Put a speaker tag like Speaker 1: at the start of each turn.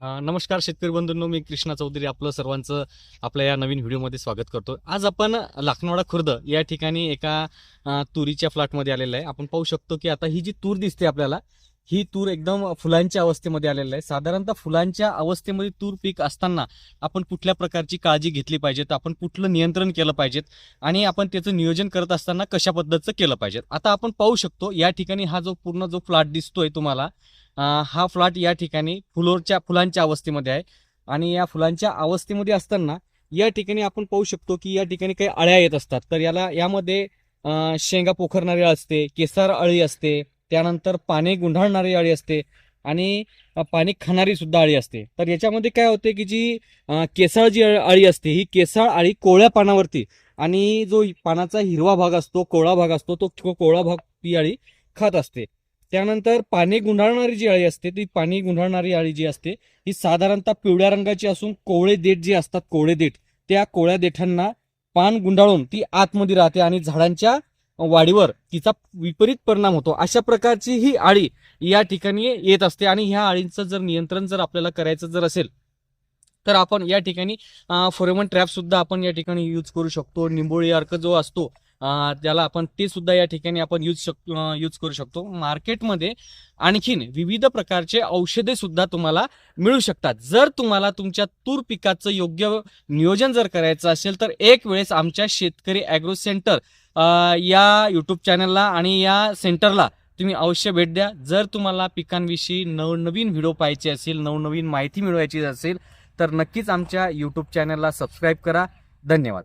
Speaker 1: नमस्कार शेतकरी बंधूंनो मी कृष्णा चौधरी आपलं सर्वांचं आपल्या या नवीन व्हिडिओमध्ये स्वागत करतो. आज आपण लाखनवाडा खुर्द या ठिकाणी एका तुरीच्या फ्लॅटमध्ये आलेलं आहे. आपण पाहू शकतो की आता ही जी तूर दिसते आपल्याला ही तूर एकदम फुलांच्या अवस्थेमध्ये आलेलं आहे. साधारणतः फुलांच्या अवस्थेमध्ये तूर पीक असताना आपण कुठल्या प्रकारची काळजी घेतली पाहिजे? तर आपण कुठलं नियंत्रण केलं पाहिजेत आणि आपण त्याचं नियोजन करत असताना कशा पद्धतीचं केलं पाहिजे? आता आपण पाहू शकतो या ठिकाणी हा जो पूर्ण जो फ्लॅट दिसतोय तुम्हाला हा फ्लॅट या ठिकाणी फुलोरच्या फुलांच्या अवस्थेमध्ये आहे. आणि या फुलांच्या अवस्थेमध्ये असताना या ठिकाणी आपण पाहू शकतो की या ठिकाणी काही अळ्या येत असतात. तर याला यामध्ये शेंगा पोखरणारी अळ असते केसार अळी असते त्यानंतर पाने गुंढाळणारी अळी असते आणि पाणी खाणारी सुद्धा अळी असते. तर याच्यामध्ये काय होते की जी केसाळ जी अळी असते ही केसाळ अळी कोवळ्या पानावरती आणि जो पानाचा हिरवा भाग असतो कोवळा भाग असतो तो कोवळा भाग ती अळी खात असते. त्यानंतर पाणी गुंढाळणारी जी अळी असते ती पाणी गुंढाळणारी अळी जी असते ही साधारणतः पिवळ्या रंगाची असून कोवळे देठ जे असतात कोवळे देठ त्या कोवळ्या देठांना पान गुंडाळून ती आतमध्ये राहते आणि झाडांच्या वाढीवर तिचा विपरीत परिणाम होतो. अशा प्रकारची ही आळी या ठिकाणी येत असते आणि ह्या आळींचं जर नियंत्रण जर आपल्याला करायचं जर असेल तर आपण या ठिकाणी फोरेमन ट्रॅप सुद्धा आपण या ठिकाणी यूज करू शकतो. निंबोळी अर्क जो असतो त्याला आपण ते सुद्धा या ठिकाणी आपण यूज शक यूज करू शकतो. मार्केटमध्ये आणखीन विविध प्रकारचे औषधे सुद्धा तुम्हाला मिळू शकतात. जर तुम्हाला तुमच्या तूर पिकाचं योग्य नियोजन जर करायचं असेल तर एक वेळेस आमच्या शेतकरी ॲग्रो सेंटर या यूट्यूब चॅनलला आणि या सेंटरला तुम्ही अवश्य भेट द्या. जर तुम्हाला पिकांविषयी नवनवीन व्हिडिओ पाहायचे असेल नवनवीन माहिती मिळवायची असेल तर नक्कीच आमच्या यूट्यूब चॅनलला सबस्क्राईब करा. धन्यवाद.